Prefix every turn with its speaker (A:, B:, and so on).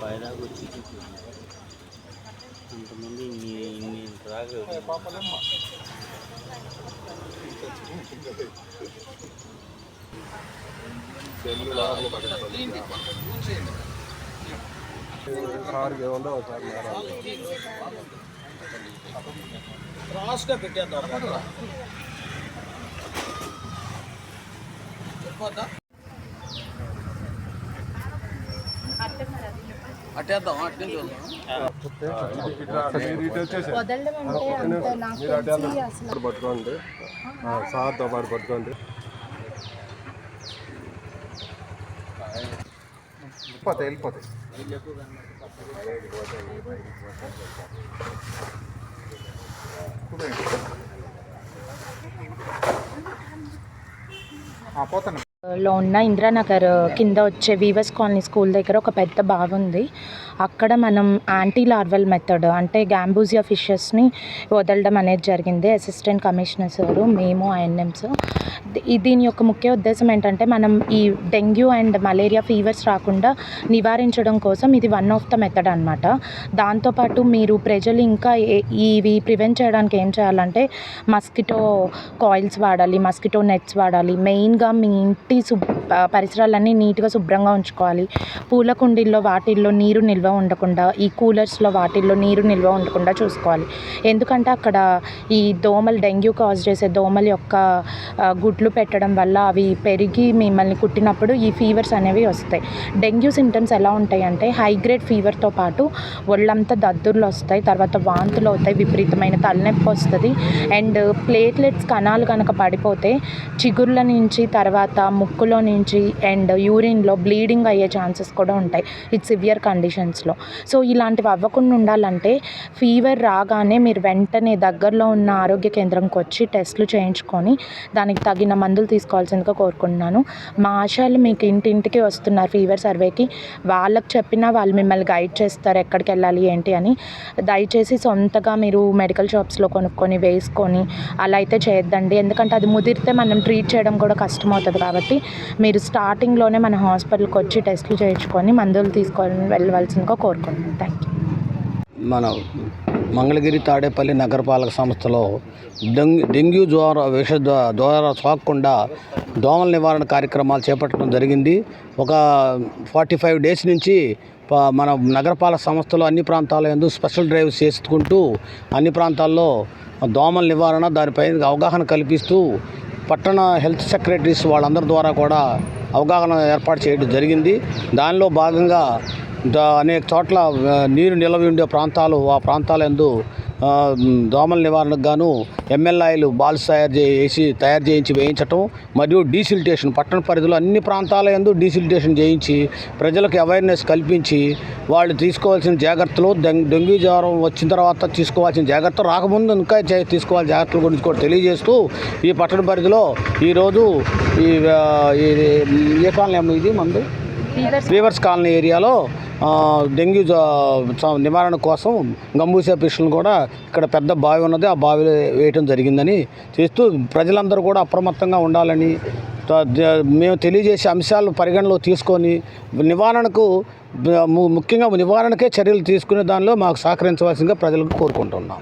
A: పైదాకా వచ్చి అంతమంది ఇన్ని ఇన్ని రాగా
B: సార్కి ఏమన్నా
C: పెట్టేద్దాం. అట్టేద్దాం
D: అంటే
B: పట్టుకోండి. సార్తో పాటు పట్టుకోండి. వెళ్ళిపోతాయి వెళ్ళిపోతాయి పోతాను.
D: లో ఉన్న ఇందిరానగర్ కింద వచ్చే వీవర్స్ కాలనీ స్కూల్ దగ్గర ఒక పెద్ద బావి ఉంది. అక్కడ మనం యాంటీ లార్వల్ మెథడ్ అంటే గ్యాంబూజియా ఫిషెస్ని వదలడం అనేది జరిగింది. అసిస్టెంట్ కమిషనర్ సారు మేము ఐఎన్ఎంస్ దీని యొక్క ముఖ్య ఉద్దేశం ఏంటంటే మనం ఈ డెంగ్యూ అండ్ మలేరియా ఫీవర్స్ రాకుండా నివారించడం కోసం ఇది వన్ ఆఫ్ ద మెథడ్ అనమాట దాంతోపాటు మీరు ప్రజలు ఇంకా ఇవి ప్రివెంట్ చేయడానికి ఏం చేయాలంటే మస్కిటో కాయిల్స్ వాడాలి మస్కిటో నెట్స్ వాడాలి. మెయిన్గా మీ ఇంటి శుభ్ పరిసరాలన్నీ నీట్గా శుభ్రంగా ఉంచుకోవాలి. పూల కుండీల్లో వాటిల్లో నీరు నిల్వ ఉండకుండా ఈ కూలర్స్లో వాటిల్లో నీరు నిల్వ ఉండకుండా చూసుకోవాలి. ఎందుకంటే అక్కడ ఈ దోమలు డెంగ్యూ కాజ్ చేసే దోమల యొక్క గుడ్లు పెట్టడం వల్ల అవి పెరిగి మిమ్మల్ని కుట్టినప్పుడు ఈ ఫీవర్స్ అనేవి వస్తాయి. డెంగ్యూ సిమ్టమ్స్ ఎలా ఉంటాయి అంటే హై గ్రేడ్ ఫీవర్తో పాటు ఒళ్ళంతా దద్దుర్లు వస్తాయి తర్వాత వాంతులు అవుతాయి విపరీతమైన తలనొప్పి వస్తుంది. అండ్ ప్లేట్లెట్స్ కణాలు కనుక పడిపోతే చిగుర్ల నుంచి తర్వాత ముక్కులో నుంచి అండ్ యూరిన్లో బ్లీడింగ్ అయ్యే ఛాన్సెస్ కూడా ఉంటాయి. ఇట్ సివియర్ కండిషన్స్లో సో ఇలాంటివి అవ్వకుండా ఉండాలంటే ఫీవర్ రాగానే మీరు వెంటనే దగ్గరలో ఉన్న ఆరోగ్య కేంద్రంకి వచ్చి టెస్ట్లు చేయించుకొని దానికి తగిన మందులు తీసుకోవాల్సిందిగా కోరుకుంటున్నాను. మా ఆశాలు మీకు ఇంటింటికి వస్తున్నారు ఫీవర్ సర్వేకి. వాళ్ళకి చెప్పినా వాళ్ళు మిమ్మల్ని గైడ్ చేస్తారు ఎక్కడికి వెళ్ళాలి ఏంటి అని. దయచేసి సొంతగా మీరు మెడికల్ షాప్స్లో కొనుక్కొని వేసుకొని అలా అయితే చేయొద్దండి. ఎందుకంటే అది ముదిరితే మనం ట్రీట్ చేయడం కూడా కష్టమవుతుంది కాబట్టి. మీరు స్టార్టింగ్లోనే మన హాస్పిటల్కి వచ్చి టెస్టులు చేయించుకొని మందులు తీసుకొని వెళ్ళవలసిందిగా కోరుకుంటున్నాను థ్యాంక్ యూ
C: మన మంగళగిరి తాడేపల్లి నగరపాలక సంస్థలో డెంగ్యూ డెంగ్యూ జ్వర విష ద్వారా సోకకుండా దోమల నివారణ కార్యక్రమాలు చేపట్టడం జరిగింది. ఒక ఫార్టీ ఫైవ్ డేస్ నుంచి ప- మన నగరపాలక సంస్థలో అన్ని ప్రాంతాల ఎందుకు స్పెషల్ డ్రైవ్స్ చేసుకుంటూ అన్ని ప్రాంతాల్లో దోమల నివారణ దానిపై అవగాహన కల్పిస్తూ పట్టణ హెల్త్ సెక్రటరీస్ వాళ్ళందరి ద్వారా కూడా అవగాహన ఏర్పాటు చేయడం జరిగింది. దానిలో భాగంగా అనేక చోట్ల నీరు నిలవ ఉండే ప్రాంతాలు ఆ ప్రాంతాలందు దోమల నివారణకు గాను ఎమ్మెల్యేలు బాల్స్ తయారు చేసి తయారు చేయించి వేయించటం మరియు డీసిల్టేషన్ పట్టణ పరిధిలో అన్ని ప్రాంతాల యందు డీసిల్టేషన్ చేయించి ప్రజలకు అవేర్నెస్ కల్పించి వాళ్ళు తీసుకోవాల్సిన జాగ్రత్తలు డెంగ్ డెంగ్యూ జ్వరం వచ్చిన తర్వాత తీసుకోవాల్సిన జాగ్రత్తలు రాకముందు ఇంకా తీసుకోవాల్సిన జాగ్రత్తల గురించి కూడా తెలియజేస్తూ ఈ పట్టణ పరిధిలో ఈరోజు ఈ ఏ కాలనీ ఇది మంది? వీవర్స్ కాలనీ ఏరియాలో డెంగ్యూ నివారణ కోసం గంబూసా పిస్టులను కూడా ఇక్కడ పెద్ద బావి ఉన్నది. ఆ బావిలో వేయటం జరిగిందని చేస్తూ ప్రజలందరూ కూడా అప్రమత్తంగా ఉండాలని మేము తెలియజేసే అంశాలను పరిగణలో తీసుకొని నివారణకు ము- ముఖ్యంగా నివారణకే చర్యలు తీసుకునే దానిలో మాకు సహకరించవలసిందిగా ప్రజలకు కోరుకుంటున్నాం.